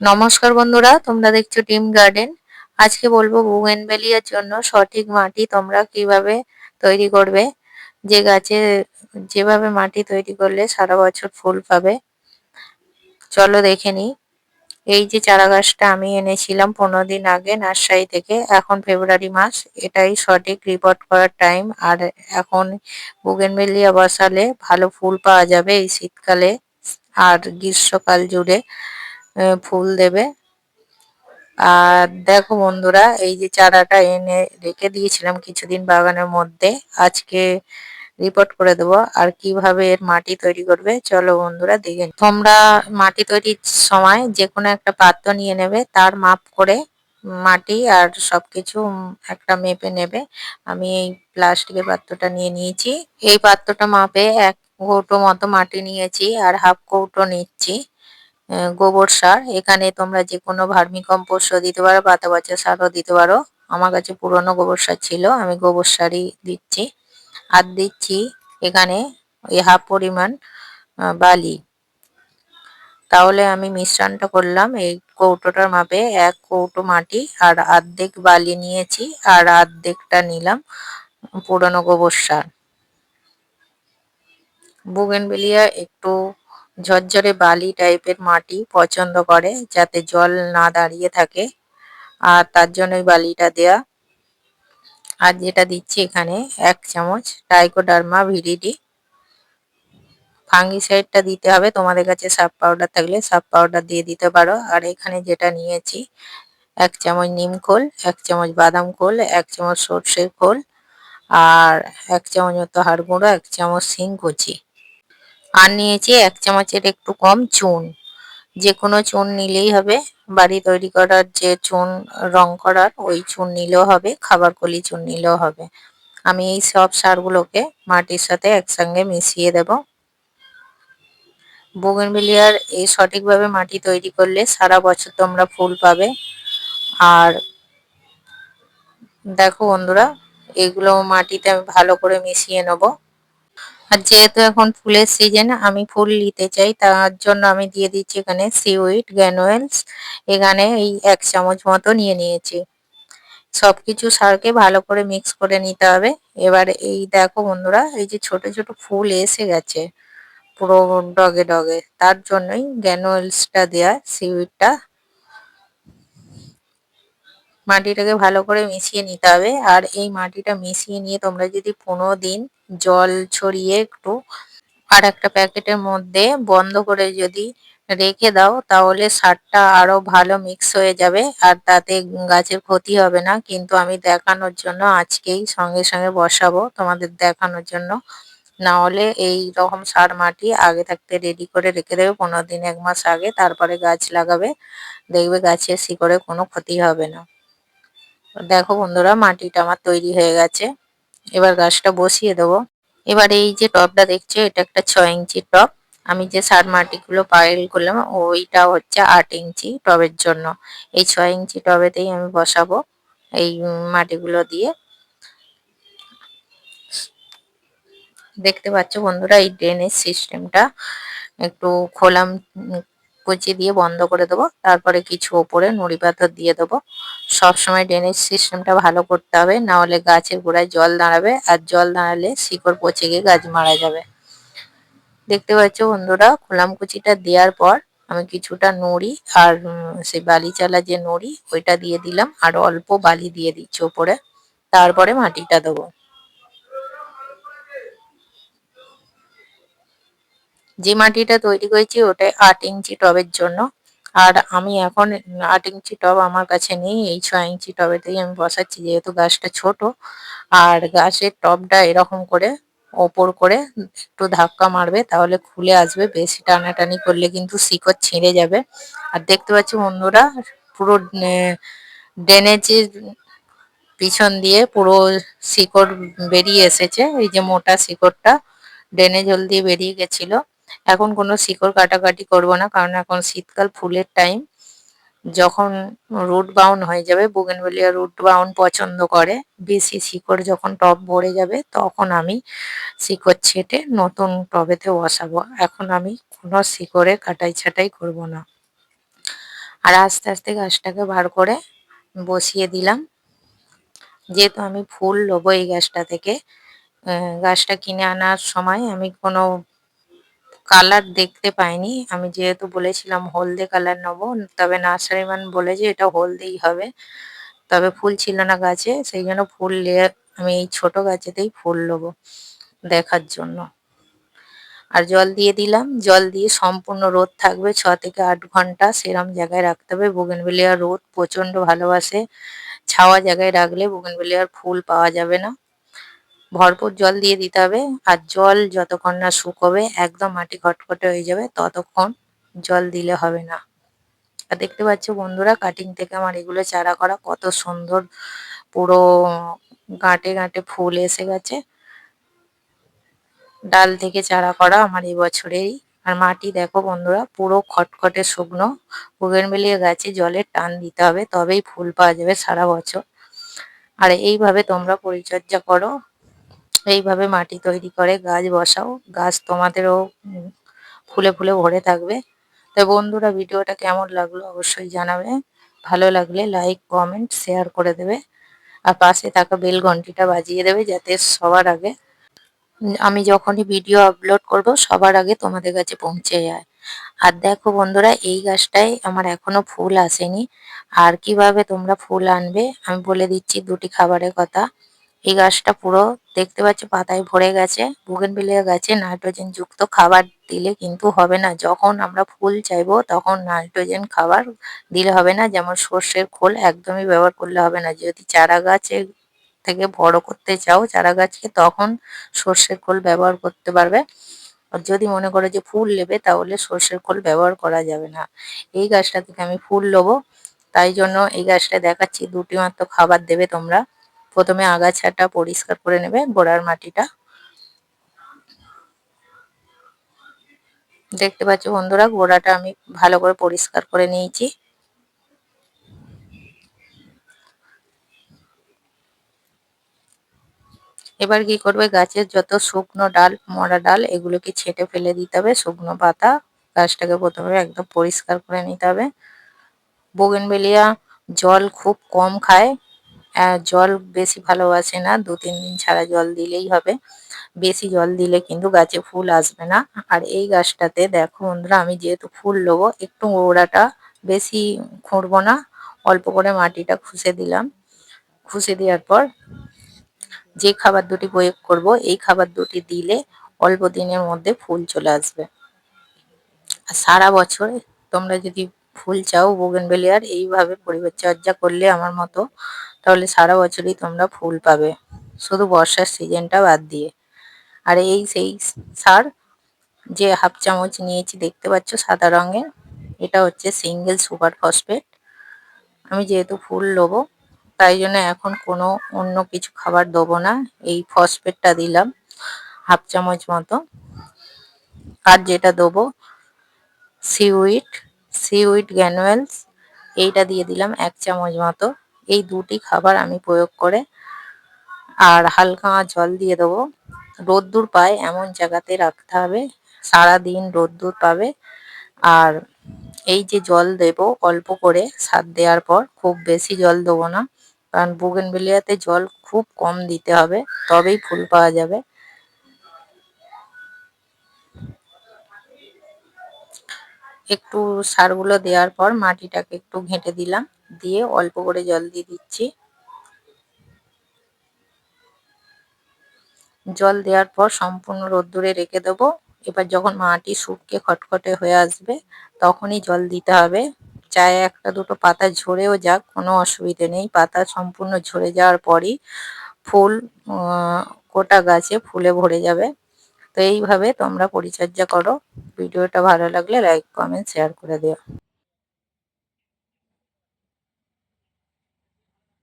নমস্কার বন্ধুরা, তোমরা দেখছ টিম গার্ডেন। আজকে বলব বুগেনভেলিয়ার জন্য সঠিক মাটি তোমরা কীভাবে তৈরি করবে, যে গাছে যেভাবে মাটি তৈরি করলে সারা বছর ফুল পাবে। চলো দেখে নিই। এই যে চারা গাছটা আমি এনেছিলাম পনেরো দিন আগে নার্সারি থেকে, এখন ফেব্রুয়ারি মাস, এটাই সঠিক রিপোর্ট করার টাইম আর এখন বুগেনভেলিয়া বসালে ভালো ফুল পাওয়া যাবে এই শীতকালে আর গ্রীষ্মকাল জুড়ে। ফুল দেবে। আর দেখো বন্ধুরা, এই যে চারাটা এনে রেখে দিয়েছিলাম কিছুদিন বাগানের মধ্যে। আজকে রিপোর্ট করে দেবো আর কীভাবে এর মাটি তৈরি করবে। চলো বন্ধুরা, দেখে তোমরা মাটি তৈরির সময় যে কোনো একটা পাত্র নিয়ে নেবে, তার মাপ করে মাটি আর সবকিছু একটা মেপে নেবে। আমি এই প্লাস্টিকের পাত্রটা নিয়ে নিয়েছি। এই পাত্রটা মাপে এক কৌটো মতো মাটি নিয়েছি আর হাফ কৌটো নিচ্ছি। গোবর সার। এখানে তোমরা যে কোনো ভার্মি কম্পোস্টও দিতে পারো পাতা পচা সারও দিতে পারো। আমার কাছে পুরনো গোবর সার ছিল, আমি গোবর সারই দিচ্ছি। আর দিচ্ছি এখানে এই হাফ পরিমাণ বালি। তাহলে আমি মিশ্রণটা করলাম, এই কৌটোটার মাপে এক কৌটো মাটি আর আর্ধেক বালি নিয়েছি আর আর্ধেকটা নিলাম পুরনো গোবর সার। বুগেনবেলিয়া একটু ঝরঝরে বালি টাইপের মাটি পছন্দ করে যাতে জল না দাঁড়িয়ে থাকে। আর তার জন্য বালিটা দেয়া। আর যেটা দিচ্ছি এখানে এক চামচ টাইকোডার্মা ভিডিডি ফাঙ্গিসাইডটা দিতে হবে। তোমাদের কাছে সাব পাউডার থাকলে সাব পাউডার দিয়ে দিতে পারো। আর এখানে যেটা নিয়েছি, এক চামচ নিম খোল, এক চামচ বাদাম খোল, এক চামচ সর্ষের খোল, আর এক চামচ মতো হাড় গুঁড়ো, এক চামচ শিং কুচি। আর নিয়েছি এক চামচের একটু কম চুন। যে কোনো চুন নিলেই হবে। বাড়ি তৈরি করার যে চুন রং করার, ওই চুন নিলেও হবে, খাবার কলি চুন নিলেও হবে। আমি এই সব সারগুলোকে মাটির সাথে একসঙ্গে মিশিয়ে দেব। বোগেনভিলিয়ার এই সঠিকভাবে মাটি তৈরি করলে সারা বছর তোমরা ফুল পাবে। আর দেখো বন্ধুরা, এগুলো মাটিতে আমি ভালো করে মিশিয়ে নেব। আর যেহেতু এখন ফুলের সিজন আমি ফুল নিতে চাই, তার জন্য আমি দিয়ে দিচ্ছি এখানে সিউইড গ্যানুয়েলস এখানে এই এক চামচ মতো নিয়ে নিয়েছি। সবকিছু সারকে ভালো করে মিক্স করে নিতে হবে। এবার এই দেখো বন্ধুরা, এই যে ছোট ছোট ফুল এসে গেছে, পুরো ডগে ডগে। তার জন্যই গ্যানুয়েলসটা দেয়া সিউইডটা মাটিটাকে ভালো করে মিশিয়ে নিতে হবে। আর এই মাটিটা মিশিয়ে নিয়ে তোমরা যদি পনেরো দিন জল ছড়িয়ে একটু আর একটা প্যাকেটের মধ্যে বন্ধ করে যদি রেখে দাও, তাহলে সারটা আরও ভালো মিক্স হয়ে যাবে। আর তাতে গাছের ক্ষতি হবে না। কিন্তু আমি দেখানোর জন্য আজকেই সঙ্গে সঙ্গে বসাবো তোমাদের দেখানোর জন্য। না হলে এই রকম সার মাটি আগে থাকতে রেডি করে রেখে দেবে পনেরো দিন, এক মাস আগে। তারপরে গাছ লাগাবে। দেখবে গাছের শিকড়ে কোনো ক্ষতি হবে না। দেখো বন্ধুরা, মাটিটা আমার তৈরি হয়ে গেছে। এবার গাছটা বসিয়ে দেবো। এবার এই যে টবটা দেখছ, এটা একটা ছয় ইঞ্চি টব আমি যে সার মাটিগুলো পাইল করলাম, ওইটা হচ্ছে আট ইঞ্চি টবের জন্য। এই ছয় ইঞ্চি টবেতেই আমি বসাবো এই মাটিগুলো দিয়ে। দেখতে পাচ্ছ বন্ধুরা, এই ড্রেনেজ সিস্টেমটা একটু খোলাম কুচি দিয়ে বন্ধ করে দেবো। তারপরে কিছু ওপরে নুড়ি পাথর দিয়ে দেবো। সবসময় ড্রেনেজ সিস্টেমটা ভালো করতে হবে, না হলে গাছের গোড়ায় জল দাঁড়াবে আর জল দাঁড়ালে শিকড় পচে গিয়ে গাছ মারা যাবে। দেখতে পাচ্ছ বন্ধুরা, খোলাম কুচিটা দেওয়ার পর আমি কিছুটা নুড়ি আর সেই বালি চালা যে নুড়ি, ওইটা দিয়ে দিলাম। আর অল্প বালি দিয়ে দিচ্ছি ওপরে। তারপরে মাটিটা দেবো। যে মাটিটা তৈরি করেছি ওটাই আট ইঞ্চি টবের জন্য। আর আমি এখন আট ইঞ্চি টব আমার কাছে নেই, এই ছয় ইঞ্চি টবেতেই আমি বসাচ্ছি যেহেতু গাছটা ছোট। আর গাছের টবটা এরকম করে ওপর করে একটু ধাক্কা মারবে, তাহলে খুলে আসবে। বেশি টানাটানি করলে কিন্তু শিকড় ছিঁড়ে যাবে। আর দেখতে পাচ্ছি বন্ধুরা, পুরো ড্রেনেজের পিছন দিয়ে পুরো শিকড় বেরিয়ে এসেছে। এই যে মোটা শিকড়টা, ড্রেনেজ জল দিয়ে বেরিয়ে গেছিল। এখন কোনো শিকড় কাটাকাটি করব না, কারণ এখন শীতকাল, ফুলের টাইম যখন রুট বাউন্ড হয়ে যাবে বুগেনভেলিয়া রুট বাউন্ড পছন্দ করে, বেশি শিকড় যখন টব ভরে যাবে, তখন আমি শিকড় ছেটে নতুন টবেতে বসাবো। এখন আমি কোনো শিকড়ে কাটাই ছাটাই করব না। আর আস্তে আস্তে গাছটাকে বার করে বসিয়ে দিলাম। যেহেতু আমি ফুল নেব এই গাছটা থেকে গাছটা কিনে আনার সময় আমি কোনো কালার দেখতে পাইনি। আমি যেহেতু বলেছিলাম হলদে কালার নেব, তবে নার্সারি ম্যান বলেছে এটা হলদেই হবে। তবে ফুল ছিল না গাছে, সেই জন্য ফুল নিয়ে আমি এই ছোট গাছেতেই ফুল নেব দেখার জন্য। আর জল দিয়ে দিলাম। জল দিয়ে সম্পূর্ণ রোদ থাকবে, ছ থেকে আট ঘণ্টা সেরম জায়গায় রাখতে হবে। বোগেনভেলিয়া রোদ প্রচণ্ড ভালোবাসে। ছাওয়া জায়গায় রাখলে বোগেনভেলিয়ার ফুল পাওয়া যাবে না। ভরপুর জল দিয়ে দিতে হবে। আর জল যতক্ষণ না শুকোবে, একদম মাটি খটখটে হয়ে যাবে, ততক্ষণ জল দিলে হবে না। আর দেখতে পাচ্ছ বন্ধুরা কাটিং থেকে আমার এগুলো চারা করা কত সুন্দর পুরো গাঁটে গাঁটে ফুল এসে গেছে। ডাল থেকে চারা করা আমার এই বছরেরই। আর মাটি দেখো বন্ধুরা, পুরো খটখটে শুকনো। মিলিয়ে গাছে জলের টান দিতে হবে, তবেই ফুল পাওয়া যাবে সারা বছর। আর এইভাবে তোমরা পরিচর্যা করো। এইভাবে মাটি তৈরি করে, গাছ বসাও। গাছ তোমাদেরও ফুলে ফুলে ভরে থাকবে। তো বন্ধুরা, ভিডিওটা কেমন লাগল অবশ্যই জানাবে। ভালো লাগলে লাইক কমেন্ট শেয়ার করে দেবে। আর পাশে থাকা বেল ঘন্টিটা বাজিয়ে দেবে যাতে সবার আগে আমি যখনই ভিডিও আপলোড করব, সবার আগে তোমাদের কাছে পৌঁছে যায়। আর দেখো বন্ধুরা, এই গাছটায় আমার এখনও ফুল আসেনি। আর কীভাবে তোমরা ফুল আনবে, আমি বলে দিচ্ছি দুটি খাবারের কথা। এই গাছটা পুরো দেখতে পাচ্ছ পাতায় ভরে গেছে বুগেনভিলিয়া গাছে। নাইট্রোজেন যুক্ত খাবার দিলে কিন্তু হবে না। যখন আমরা ফুল চাইব, তখন নাইট্রোজেন খাবার দিলে হবে না। যেমন সর্ষের খোল একদমই ব্যবহার করলে হবে না। যদি চারা গাছে থেকে বড় করতে চাও, চারা গাছকে তখন সর্ষের খোল ব্যবহার করতে পারবে। আর যদি মনে করো যে ফুল নেবে, তাহলে সর্ষের খোল ব্যবহার করা যাবে না। এই গাছটা থেকে আমি ফুল নেব। তাই জন্য এই গাছটা দেখাচ্ছি, দুটি মাত্র খাবার দেবে তোমরা। প্রথমে আগাছাটা পরিষ্কার করে নেবে গোড়ার মাটিটা। দেখতে পাচ্ছ বন্ধুরা, গোড়াটা আমি ভালো করে পরিষ্কার করে নিয়েছি। এবার কি করবে, গাছের যত শুকনো ডাল, মরা ডাল, এগুলোকে ছেটে ফেলে দিতে হবে, শুকনো পাতা। গাছটাকে প্রথমে একদম পরিষ্কার করে নিতে হবে। বোগেনবেলিয়া জল খুব কম খায়। জল বেশি ভালোবাসে না, দু তিন দিন ছাড়া জল দিলেই হবে। বেশি জল দিলে কিন্তু গাছে ফুল আসবে না। আর এই গাছটাতে দেখো বন্ধুরা, আমি যেহেতু ফুল নেব একটু গোড়াটা বেশি খুঁড়বো না, অল্প করে মাটিটা খুশে দিলাম। খুশে দেওয়ার পর যে খাবার দুটি প্রয়োগ করব, এই খাবার দুটি দিলে অল্প দিনের মধ্যে ফুল চলে আসবে। আর সারা বছর তোমরা যদি ফুল চাও, বোগেনভেলিয়ার, এইভাবে পরিচর্যা করলে আমার মতো তাহলে সারা বছরই তোমরা ফুল পাবে। শুধু বর্ষার সিজনটা বাদ দিয়ে। আর এই সেই সার যে হাফ চামচ নিয়েছি, দেখতে পাচ্ছ সাদা রঙের, এটা হচ্ছে সিঙ্গেল সুপার ফসফেট আমি যেহেতু ফুল নেব তাই জন্য এখন কোনো অন্য কিছু খাবার দেবো না। এই ফসফেটটা দিলাম হাফ চামচ মতো। আর যেটা দেবো সিউইট সিউইট গ্যানুয়েলস এইটা দিয়ে দিলাম এক চামচ মতো। এই দুটি খাবার আমি প্রয়োগ করে আর হালকা জল দিয়ে দেবো। রোদ্দুর পায়, এমন জায়গাতে রাখতে হবে। সারাদিন রোদ্দুর পাবে। আর এই যে জল দেব অল্প করে সার দেওয়ার পর, খুব বেশি জল দেবো না। কারণ বুগেনভেলিয়াতে জল খুব কম দিতে হবে, তবেই ফুল পাওয়া যাবে। একটু সারগুলো দেওয়ার পর মাটিটাকে একটু ঘেঁটে দিলাম। দিয়ে অল্প করে জল দিয়ে দিচ্ছি। জল দেওয়ার পর সম্পূর্ণ রোদ্দুরে রেখে দেবো। এবার যখন মাটি শুকিয়ে খটখটে হয়ে আসবে, তখনই জল দিতে হবে। চায়ে একটা দুটো পাতা ঝরেও যাক, কোনো অসুবিধে নেই। পাতা সম্পূর্ণ ঝরে যাওয়ার পরই ফুল গোটা গাছে ফুলে ভরে যাবে। তো এইভাবে তোমরা পরিচর্যা করো। ভিডিওটা ভালো লাগলে লাইক, কমেন্ট, শেয়ার করে দিও।